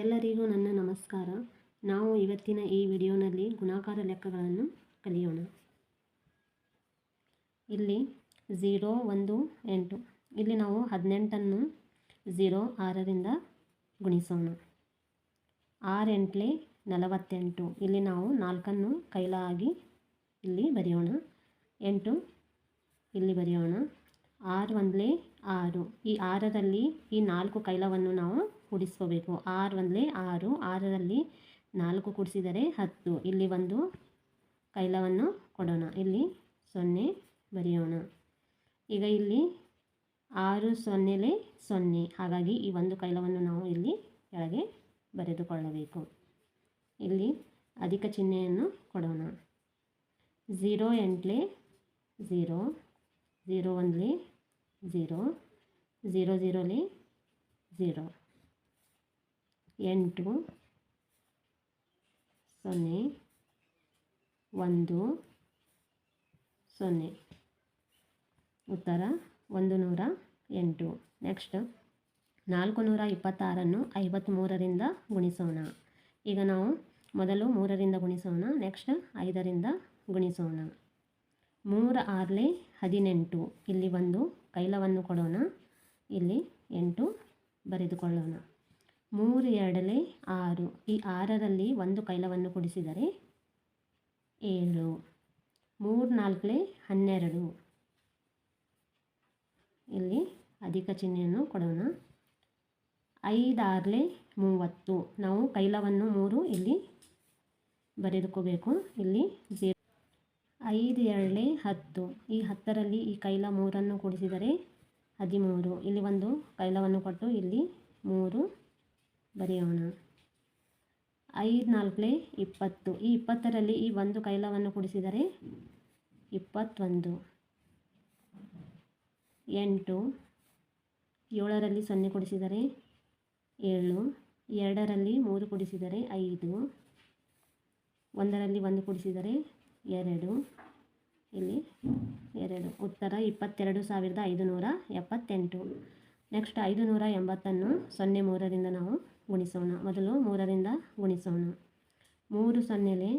ಎಲ್ಲರಿಗೂ ನನ್ನ ನಮಸ್ಕಾರ. ನಾವು ಇವತ್ತಿನ ಈ ವಿಡಿಯೋನಲ್ಲಿ ಗುಣಾಕಾರ ಲೆಕ್ಕಗಳನ್ನು ಕಲಿಯೋಣ. ಇಲ್ಲಿ ಝೀರೋ ಒಂದು ಎಂಟು. ಇಲ್ಲಿ ನಾವು ಹದಿನೆಂಟನ್ನು ಝೀರೋ ಆರರಿಂದ ಗುಣಿಸೋಣ. ಆರು ಎಂಟ್ಲೆ ನಲವತ್ತೆಂಟು. ಇಲ್ಲಿ ನಾವು ನಾಲ್ಕನ್ನು ಕೈಲಾಗಿ ಇಲ್ಲಿ ಬರೆಯೋಣ. ಎಂಟು ಇಲ್ಲಿ ಬರೆಯೋಣ. ಆರು ಒಂದಲೇ ಆರು. ಈ ಆರರಲ್ಲಿ ಈ ನಾಲ್ಕು ಕೈಲವನ್ನು ನಾವು ಕೂಡಿಸ್ಕೋಬೇಕು. ಆರು ಒಂದಲೇ ಆರು, ಆರರಲ್ಲಿ ನಾಲ್ಕು ಕೂಡಿಸಿದರೆ ಹತ್ತು. ಇಲ್ಲಿ ಒಂದು ಕೈಲವನ್ನು ಕೊಡೋಣ. ಇಲ್ಲಿ ಸೊನ್ನೆ ಬರೆಯೋಣ. ಈಗ ಇಲ್ಲಿ ಆರು ಸೊನ್ನೆಲೆ ಸೊನ್ನೆ. ಹಾಗಾಗಿ ಈ ಒಂದು ಕೈಲವನ್ನು ನಾವು ಇಲ್ಲಿ ಕೆಳಗೆ ಬರೆದುಕೊಳ್ಳಬೇಕು. ಇಲ್ಲಿ ಅಧಿಕ ಚಿಹ್ನೆಯನ್ನು ಕೊಡೋಣ. ಝೀರೋ ಎಂಟ್ಲೆ ಝೀರೋ ಝೀರೋ ಒಂದ್ಲಿ ಝೀರೋ ಝೀರೋ ಝೀರೋಲಿ ಝೀರೋ. ಎಂಟು, ಸೊನ್ನೆ, ಒಂದು, ಸೊನ್ನೆ. ಉತ್ತರ ಒಂದು ನೂರ ಎಂಟು. ನೆಕ್ಸ್ಟ್ ನಾಲ್ಕು ನೂರ ಇಪ್ಪತ್ತಾರನ್ನು ಐವತ್ತ್ಮೂರರಿಂದ ಗುಣಿಸೋಣ. ಈಗ ನಾವು ಮೊದಲು ಮೂರರಿಂದ ಗುಣಿಸೋಣ ನೆಕ್ಸ್ಟ್ ಐದರಿಂದ ಗುಣಿಸೋಣ. ಮೂರು ಆರಲೆ ಹದಿನೆಂಟು. ಇಲ್ಲಿ ಒಂದು ಕೈಲವನ್ನು ಕೊಡೋಣ, ಇಲ್ಲಿ ಎಂಟು ಬರೆದುಕೊಳ್ಳೋಣ. ಮೂರು ಎರಡಲೆ ಆರು. ಈ ಆರರಲ್ಲಿ ಒಂದು ಕೈಲವನ್ನು ಕೊಡಿಸಿದರೆ ಏಳು. ಮೂರು ನಾಲ್ಕಲೆ ಹನ್ನೆರಡು. ಇಲ್ಲಿ ಅಧಿಕ ಚಿಹ್ನೆಯನ್ನು ಕೊಡೋಣ. ಐದಾರಲೆ ಮೂವತ್ತು. ನಾವು ಕೈಲವನ್ನು ಮೂರು ಇಲ್ಲಿ ಬರೆದುಕೋಬೇಕು. ಇಲ್ಲಿ ಜೀರೋ ಐದು ಎರಡಲೆ ಹತ್ತು. ಈ ಹತ್ತರಲ್ಲಿ ಈ ಕೈಲ ಮೂರನ್ನು ಕೂಡಿಸಿದರೆ ಹದಿಮೂರು. ಇಲ್ಲಿ ಒಂದು ಕೈಲವನ್ನು ಕೊಟ್ಟು ಇಲ್ಲಿ ಮೂರು. ಬರೆಯೋಣ. ಐದು ನಾಲ್ಕಲೇ ಇಪ್ಪತ್ತು. ಈ ಇಪ್ಪತ್ತರಲ್ಲಿ ಈ ಒಂದು ಕೈಲವನ್ನು ಕೂಡಿಸಿದರೆ ಇಪ್ಪತ್ತೊಂದು. ಎಂಟು. ಏಳರಲ್ಲಿ ಸೊನ್ನೆ ಕೊಡಿಸಿದರೆ ಏಳು. ಎರಡರಲ್ಲಿ ಮೂರು ಕೊಡಿಸಿದರೆ ಐದು. ಒಂದರಲ್ಲಿ ಒಂದು ಕೊಡಿಸಿದರೆ ಎರಡು. ಇಲ್ಲಿ ಎರಡು. ಉತ್ತರ ಇಪ್ಪತ್ತೆರಡು ಸಾವಿರದ ಐದುನೂರ ಎಪ್ಪತ್ತೆಂಟು. ನೆಕ್ಸ್ಟ್ ಐದು ನೂರ ಎಂಬತ್ತನ್ನು ಸೊನ್ನೆ ಮೂರರಿಂದ ನಾವು ಗುಣಿಸೋಣ. ಮೊದಲು ಮೂರರಿಂದ ಗುಣಿಸೋಣ. ಮೂರು ಸೊನ್ನೆಲೆ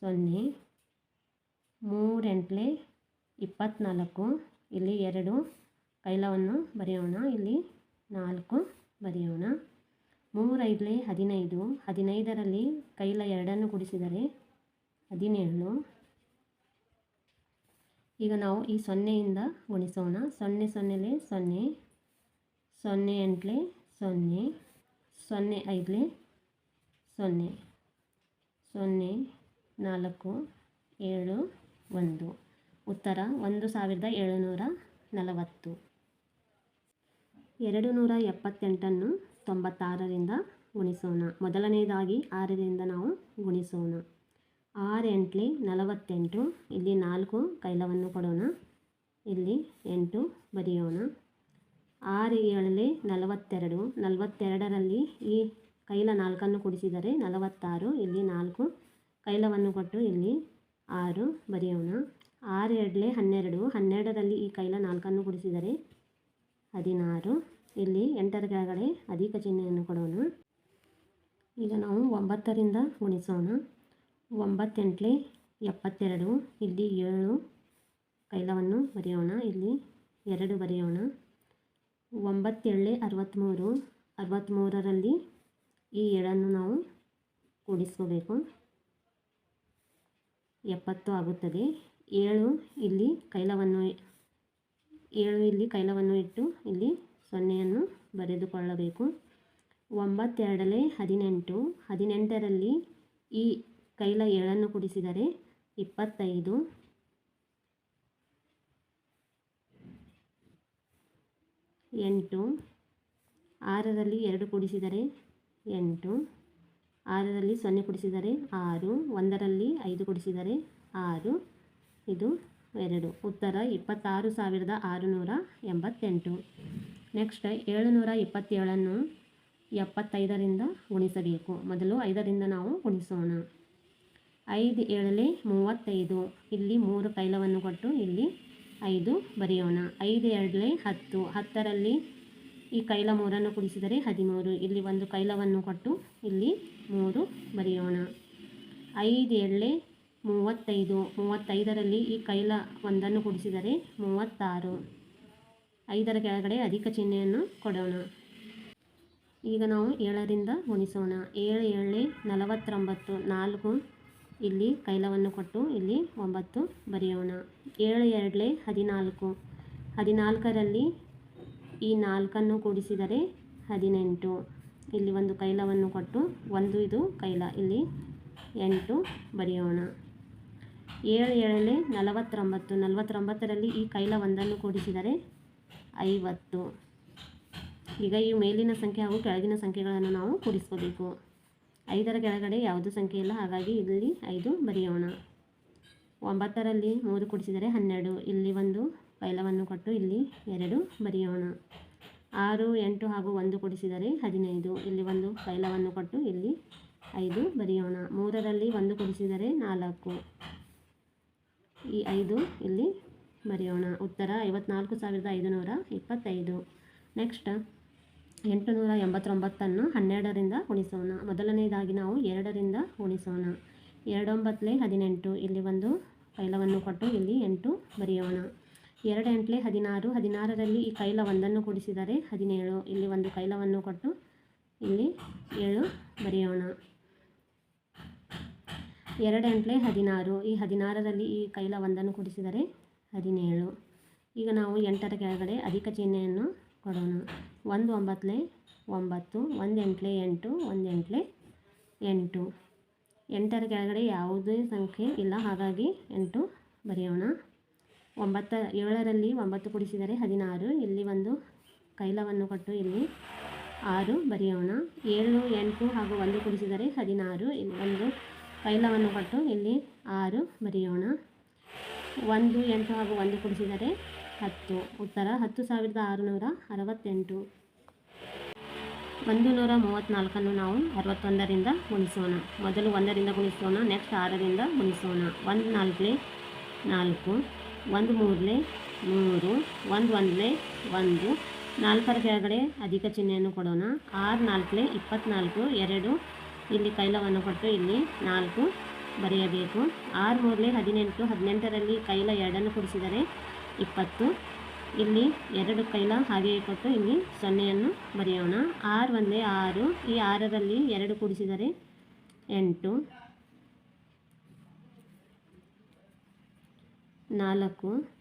ಸೊನ್ನೆ, ಮೂರೆಂಟ್ಲೆ ಇಪ್ಪತ್ತ್ನಾಲ್ಕು ಇಲ್ಲಿ ಎರಡು ಕೈಲವನ್ನು ಬರೆಯೋಣ. ಇಲ್ಲಿ ನಾಲ್ಕು ಬರೆಯೋಣ. ಮೂರೈದಲೆ ಹದಿನೈದು. ಹದಿನೈದರಲ್ಲಿ ಕೈಲ ಎರಡನ್ನು ಗುಡಿಸಿದರೆ ಹದಿನೇಳು. ಈಗ ನಾವು ಈ ಸೊನ್ನೆಯಿಂದ ಗುಣಿಸೋಣ. ಸೊನ್ನೆ ಸೊನ್ನೆಲೆ ಸೊನ್ನೆ ಸೊನ್ನೆ ಎಂಟ್ಲೆ ಸೊನ್ನೆ ಸೊನ್ನೆ ಐದಲೆ, ಸೊನ್ನೆ ಸೊನ್ನೆ ನಾಲ್ಕು, ಏಳು, ಒಂದು. ಉತ್ತರ, ಒಂದು ಸಾವಿರದ ಏಳುನೂರ ನಲವತ್ತು. ಎರಡು ನೂರ ಎಪ್ಪತ್ತೆಂಟನ್ನು ತೊಂಬತ್ತಾರರಿಂದ ಗುಣಿಸೋಣ. ಮೊದಲನೇದಾಗಿ ಆರರಿಂದ ನಾವು ಗುಣಿಸೋಣ. ಆರು ನಲವತ್ತೆಂಟು, ಇಲ್ಲಿ ನಾಲ್ಕು ಕೈಲವನ್ನು ಕೊಡೋಣ. ಇಲ್ಲಿ ಎಂಟು ಬರೆಯೋಣ. ಆರು ಏಳಲ್ಲಿ ನಲವತ್ತೆರಡು, ನಲವತ್ತೆರಡರಲ್ಲಿ ಈ ಕೈಲ ನಾಲ್ಕನ್ನು ಕೂಡಿಸಿದರೆ ನಲವತ್ತಾರು, ಇಲ್ಲಿ ನಾಲ್ಕು, ಕೈಲವನ್ನು ಕೊಟ್ಟು ಇಲ್ಲಿ ಆರು ಬರೆಯೋಣ. ಆರು ಎರಡಲೆ ಹನ್ನೆರಡು, ಹನ್ನೆರಡರಲ್ಲಿ ಈ ಕೈಲ ನಾಲ್ಕನ್ನು ಕೂಡಿಸಿದರೆ ಹದಿನಾರು, ಇಲ್ಲಿ ಎಂಟರ ಕೆಳಗಡೆ ಅಧಿಕ ಚಿಹ್ನೆಯನ್ನು ಕೊಡೋಣ. ಈಗ ನಾವು ಒಂಬತ್ತರಿಂದ ಗುಣಿಸೋಣ. ಒಂಬತ್ತೆಂಟಲೆ ಎಪ್ಪತ್ತೆರಡು, ಇಲ್ಲಿ ಏಳು ಕೈಲವನ್ನು ಬರೆಯೋಣ, ಇಲ್ಲಿ ಎರಡು ಬರೆಯೋಣ. ಒಂಬತ್ತೇಳೆ ಅರವತ್ತ್ಮೂರು ಅರವತ್ತ್ಮೂರರಲ್ಲಿ ಈ ಏಳನ್ನು ನಾವು ಕೂಡಿಸ್ಕೋಬೇಕು. ಎಪ್ಪತ್ತು ಆಗುತ್ತದೆ. ಏಳು ಇಲ್ಲಿ ಕೈಲವನ್ನು, ಏಳು ಇಲ್ಲಿ ಕೈಲವನ್ನು ಇಟ್ಟು ಇಲ್ಲಿ ಸೊನ್ನೆಯನ್ನು ಬರೆದುಕೊಳ್ಳಬೇಕು. ಒಂಬತ್ತೆರಡಲೆ ಹದಿನೆಂಟು, ಹದಿನೆಂಟರಲ್ಲಿ ಈ ಕೈಲ ಏಳನ್ನು ಕುಡಿಸಿದರೆ ಇಪ್ಪತ್ತೈದು ಎಂಟು. ಆರರಲ್ಲಿ ಎರಡು ಕೂಡಿಸಿದರೆ ಎಂಟು. ಆರರಲ್ಲಿ ಸೊನ್ನೆ ಕೊಡಿಸಿದರೆ ಆರು. ಒಂದರಲ್ಲಿ ಐದು ಕೊಡಿಸಿದರೆ ಆರು. ಇದು ಎರಡು. ಉತ್ತರ ಇಪ್ಪತ್ತಾರು ಸಾವಿರದ ಆರುನೂರ ಎಂಬತ್ತೆಂಟು. ನೆಕ್ಸ್ಟ್ ಏಳುನೂರ ಇಪ್ಪತ್ತೇಳನ್ನು ಎಪ್ಪತ್ತೈದರಿಂದ ಗುಣಿಸಬೇಕು. ಮೊದಲು ಐದರಿಂದ ನಾವು ಗುಣಿಸೋಣ. ಐದು ಏಳಲೆ ಮೂವತ್ತೈದು. ಇಲ್ಲಿ ಮೂರು ಕೈಲವನ್ನು ಕೊಟ್ಟು ಇಲ್ಲಿ ಐದು ಬರೆಯೋಣ. ಐದು ಎರಡಲೇ ಹತ್ತು. ಹತ್ತರಲ್ಲಿ ಈ ಕೈಲ ಮೂರನ್ನು ಕುಡಿಸಿದರೆ ಹದಿಮೂರು. ಇಲ್ಲಿ ಒಂದು ಕೈಲವನ್ನು ಕೊಟ್ಟು ಇಲ್ಲಿ ಮೂರು ಬರೆಯೋಣ. ಐದು ಎಳ್ಳೆ ಮೂವತ್ತೈದು. ಮೂವತ್ತೈದರಲ್ಲಿ ಈ ಕೈಲ ಒಂದನ್ನು ಕುಡಿಸಿದರೆ ಮೂವತ್ತಾರು. ಐದರ ಕೆಳಗಡೆ ಅಧಿಕ ಚಿಹ್ನೆಯನ್ನು ಕೊಡೋಣ. ಈಗ ನಾವು ಏಳರಿಂದ ಗುಣಿಸೋಣ. ಏಳು ಏಳೆ ನಲವತ್ತೊಂಬತ್ತು. ನಾಲ್ಕು ಇಲ್ಲಿ ಕೈಲವನ್ನು ಕೊಟ್ಟು ಇಲ್ಲಿ ಒಂಬತ್ತು ಬರೆಯೋಣ. ಏಳು ಎರಡಲೆ ಹದಿನಾಲ್ಕು. ಹದಿನಾಲ್ಕರಲ್ಲಿ ಈ ನಾಲ್ಕನ್ನು ಕೂಡಿಸಿದರೆ ಹದಿನೆಂಟು. ಇಲ್ಲಿ ಒಂದು ಕೈಲವನ್ನು ಕೊಟ್ಟು ಒಂದು ಇದು ಕೈಲ ಇಲ್ಲಿ ಎಂಟು ಬರೆಯೋಣ. ಏಳು ಏಳಲೆ ನಲವತ್ತೊಂಬತ್ತು. ನಲವತ್ತೊಂಬತ್ತರಲ್ಲಿ ಈ ಕೈಲ ಒಂದನ್ನು ಕೂಡಿಸಿದರೆ ಐವತ್ತು. ಈಗ ಈ ಮೇಲಿನ ಸಂಖ್ಯೆ ಹಾಗೂ ಕೆಳಗಿನ ಸಂಖ್ಯೆಗಳನ್ನು ನಾವು ಕೂಡಿಸ್ಕೋಬೇಕು. ಐದರ ಕೆಳಗಡೆ ಯಾವುದು ಸಂಖ್ಯೆ ಇಲ್ಲ, ಹಾಗಾಗಿ ಇಲ್ಲಿ ಐದು ಬರೆಯೋಣ. ಒಂಬತ್ತರಲ್ಲಿ ಮೂರು ಕೊಡಿಸಿದರೆ ಹನ್ನೆರಡು, ಇಲ್ಲಿ ಒಂದು ಪೈಲವನ್ನು ಕೊಟ್ಟು ಇಲ್ಲಿ ಎರಡು ಬರೆಯೋಣ. ಆರು, ಎಂಟು ಹಾಗೂ ಒಂದು ಕೊಡಿಸಿದರೆ ಹದಿನೈದು, ಇಲ್ಲಿ ಒಂದು ಪೈಲವನ್ನು ಕೊಟ್ಟು ಇಲ್ಲಿ ಐದು ಬರೆಯೋಣ. ಮೂರರಲ್ಲಿ ಒಂದು ಕೊಡಿಸಿದರೆ ನಾಲ್ಕು, ಈ ಐದು ಇಲ್ಲಿ ಬರೆಯೋಣ. ಉತ್ತರ ಐವತ್ನಾಲ್ಕು ಸಾವಿರದ ಐದುನೂರ ಇಪ್ಪತ್ತೈದು. ನೆಕ್ಸ್ಟ್ ಎಂಟುನೂರ ಎಂಬತ್ತೊಂಬತ್ತನ್ನು ಹನ್ನೆರಡರಿಂದ ಉಣಿಸೋಣ. ಮೊದಲನೇದಾಗಿ ನಾವು ಎರಡರಿಂದ ಉಣಿಸೋಣ. ಎರಡೊಂಬತ್ತಲೇ ಹದಿನೆಂಟು, ಇಲ್ಲಿ ಒಂದು ಕೈಲವನ್ನು ಕೊಟ್ಟು ಇಲ್ಲಿ ಎಂಟು ಬರೆಯೋಣ. ಎರಡು ಎಂಟ್ಲೆ ಹದಿನಾರು, ಹದಿನಾರರಲ್ಲಿ ಈ ಕೈಲ ಒಂದನ್ನು ಕೂಡಿಸಿದರೆ ಹದಿನೇಳು. ಇಲ್ಲಿ ಒಂದು ಕೈಲವನ್ನು ಕೊಟ್ಟು ಇಲ್ಲಿ ಏಳು ಬರೆಯೋಣ. ಎರಡು ಎಂಟ್ಲೆ ಹದಿನಾರು, ಈ ಹದಿನಾರರಲ್ಲಿ ಈ ಕೈಲ ಒಂದನ್ನು ಕೂಡಿಸಿದರೆ ಹದಿನೇಳು. ಈಗ ನಾವು ಎಂಟರ ಕೆಳಗಡೆ ಅಧಿಕ ಚಿಹ್ನೆಯನ್ನು ಕೊಡೋಣ. ಒಂದು ಒಂಬತ್ತಲೆ ಒಂಬತ್ತು ಒಂದು ಎಂಟ್ಲೆ ಎಂಟು ಒಂದು ಎಂಟ್ಲೆ ಎಂಟು. ಎಂಟರ ಕೆಳಗಡೆ ಯಾವುದೇ ಸಂಖ್ಯೆ ಇಲ್ಲ. ಹಾಗಾಗಿ ಎಂಟು ಬರೆಯೋಣ. ಒಂಬತ್ತ, ಏಳರಲ್ಲಿ ಒಂಬತ್ತು ಕುಡಿಸಿದರೆ ಹದಿನಾರು. ಇಲ್ಲಿ ಒಂದು ಕೈಲವನ್ನು ಕೊಟ್ಟು ಇಲ್ಲಿ ಆರು ಬರೆಯೋಣ. ಏಳು, ಎಂಟು ಹಾಗೂ ಒಂದು ಕುಡಿಸಿದರೆ ಹದಿನಾರು. ಇಲ್ಲಿ ಒಂದು ಕೈಲವನ್ನು ಕೊಟ್ಟು ಇಲ್ಲಿ ಆರು ಬರೆಯೋಣ. ಒಂದು, ಎಂಟು ಹಾಗೂ ಒಂದು ಕೂಡಿಸಿದರೆ ಹತ್ತು. ಉತ್ತರ ಹತ್ತು ಸಾವಿರದ ಆರುನೂರ ಅರವತ್ತೆಂಟು. ಒಂದು ನೂರ ಮೂವತ್ತ್ನಾಲ್ಕನ್ನು ನಾವು ಅರವತ್ತೊಂದರಿಂದ ಗುಣಿಸೋಣ. ಮೊದಲು ಒಂದರಿಂದ ಗುಣಿಸೋಣ ನೆಕ್ಸ್ಟ್ ಆರರಿಂದ ಗುಣಿಸೋಣ. ಒಂದು ನಾಲ್ಕಲೆ ನಾಲ್ಕು, ಒಂದು ಮೂರಲೆ ಮೂರು, ಒಂದು ಒಂದಲೆ ಒಂದು. ನಾಲ್ಕರ ಕೆಳಗಡೆ ಅಧಿಕ ಚಿಹ್ನೆಯನ್ನು ಕೊಡೋಣ. ಆರು ನಾಲ್ಕಲೆ ಇಪ್ಪತ್ತ್ನಾಲ್ಕು ಎರಡು. ಇಲ್ಲಿ ಕೈಲವನ್ನು ಕೊಟ್ಟು ಇಲ್ಲಿ ನಾಲ್ಕು ಬರೆಯಬೇಕು. ಆರು ಮೂರಲೆ ಹದಿನೆಂಟು, ಹದಿನೆಂಟರಲ್ಲಿ ಕೈಲ ಎರಡನ್ನು ಕೊಡಿಸಿದರೆ ಇಪ್ಪತ್ತು. ಇಲ್ಲಿ ಎರಡು ಕೈಲ ಹಾಗೆಯೇ ಕೊಟ್ಟು ಇಲ್ಲಿ ಸೊನ್ನೆಯನ್ನು ಬರೆಯೋಣ. ಆರು ಒಂದೇ ಆರು. ಈ ಆರರಲ್ಲಿ ಎರಡು ಕೂಡಿಸಿದರೆ ಎಂಟು. ನಾಲ್ಕು.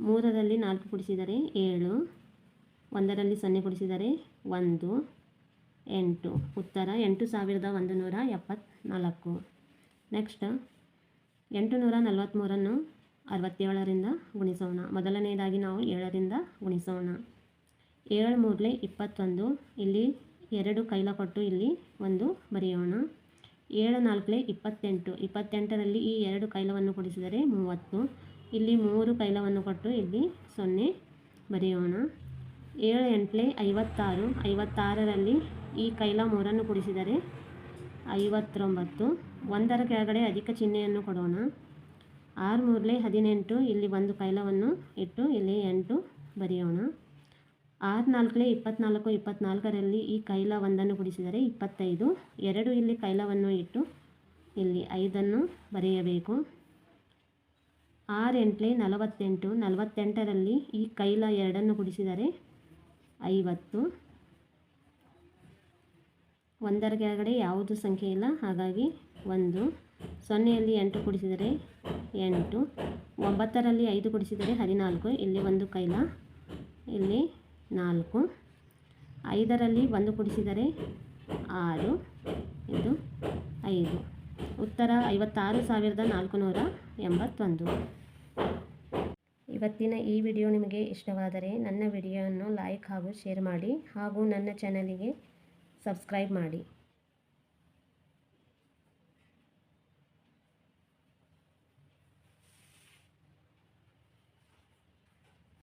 ಮೂರರಲ್ಲಿ ನಾಲ್ಕು ಕೂಡಿಸಿದರೆ ಏಳು. ಒಂದರಲ್ಲಿ ಸೊನ್ನೆ ಕೂಡಿಸಿದರೆ ಒಂದು. ಎಂಟು. ಉತ್ತರ ಎಂಟು ಸಾವಿರದ ಒಂದು ನೂರ ಎಪ್ಪತ್ತ್ನಾಲ್ಕು ನೆಕ್ಸ್ಟ್ ಎಂಟು ನೂರ ನಲವತ್ತ್ಮೂರನ್ನು ಅರವತ್ತೇಳರಿಂದ ಗುಣಿಸೋಣ. ಮೊದಲನೆಯದಾಗಿ ನಾವು ಏಳರಿಂದ ಗುಣಿಸೋಣ. ಏಳು ಮೂರಲೆ ಇಪ್ಪತ್ತೊಂದು. ಇಲ್ಲಿ ಎರಡು ಕೈಲ ಕೊಟ್ಟು ಇಲ್ಲಿ ಒಂದು ಬರೆಯೋಣ. ಏಳು ನಾಲ್ಕಲೆ ಇಪ್ಪತ್ತೆಂಟು. ಇಪ್ಪತ್ತೆಂಟರಲ್ಲಿ ಈ ಎರಡು ಕೈಲವನ್ನು ಕೊಡಿಸಿದರೆ ಮೂವತ್ತು. ಇಲ್ಲಿ ಮೂರು ಕೈಲವನ್ನು ಕೊಟ್ಟು ಇಲ್ಲಿ ಸೊನ್ನೆ ಬರೆಯೋಣ. ಏಳು ಎಂಟಲೆ ಐವತ್ತಾರು. ಐವತ್ತಾರರಲ್ಲಿ ಈ ಕೈಲ ಮೂರನ್ನು ಕೊಡಿಸಿದರೆ ಐವತ್ತೊಂಬತ್ತು. ಒಂದರ ಕೆಳಗಡೆ ಅಧಿಕ ಚಿಹ್ನೆಯನ್ನು ಕೊಡೋಣ. ಆರು ಮೂರಲೆ ಹದಿನೆಂಟು. ಇಲ್ಲಿ ಒಂದು ಕೈಲವನ್ನು ಇಟ್ಟು ಇಲ್ಲಿ ಎಂಟು ಬರೆಯೋಣ. ಆರು ನಾಲ್ಕಲೆ ಇಪ್ಪತ್ನಾಲ್ಕು, ಇಪ್ಪತ್ನಾಲ್ಕರಲ್ಲಿ ಈ ಕೈಲ ಒಂದನ್ನು ಗುಡಿಸಿದರೆ ಇಪ್ಪತ್ತೈದು. ಎರಡು ಇಲ್ಲಿ ಕೈಲವನ್ನು ಇಟ್ಟು ಇಲ್ಲಿ ಐದನ್ನು ಬರೆಯಬೇಕು. ಆರೆಂಟ್ಲೆ ನಲವತ್ತೆಂಟು. ನಲವತ್ತೆಂಟರಲ್ಲಿ ಈ ಕೈಲ ಎರಡನ್ನು ಗುಡಿಸಿದರೆ ಐವತ್ತು. ಒಂದರ ಕೆಳಗಡೆ ಯಾವುದು ಸಂಖ್ಯೆ ಇಲ್ಲ? ಹಾಗಾಗಿ ಒಂದು. ಸೊನ್ನೆಯಲ್ಲಿ ಎಂಟು ಕೂಡಿಸಿದರೆ ಎಂಟು, ಒಂಬತ್ತರಲ್ಲಿ ಐದು ಕೂಡಿಸಿದರೆ ಹದಿನಾಲ್ಕು, ಇಲ್ಲಿ ಒಂದು ಕೈಲ, ಇಲ್ಲಿ ನಾಲ್ಕು, ಐದರಲ್ಲಿ ಒಂದು ಕೂಡಿಸಿದರೆ ಆರು, ಇದು ಐದು. ಉತ್ತರ ಐವತ್ತಾರು ಸಾವಿರದ ನಾಲ್ಕುನೂರ ಎಂಬತ್ತೊಂದು. ಇವತ್ತಿನ ಈ ವಿಡಿಯೋ ನಿಮಗೆ ಇಷ್ಟವಾದರೆ ನನ್ನ ವಿಡಿಯೋವನ್ನು ಲೈಕ್ ಹಾಗೂ ಶೇರ್ ಮಾಡಿ ಹಾಗೂ ನನ್ನ ಚಾನಲಿಗೆ ಸಬ್ಸ್ಕ್ರೈಬ್ ಮಾಡಿ.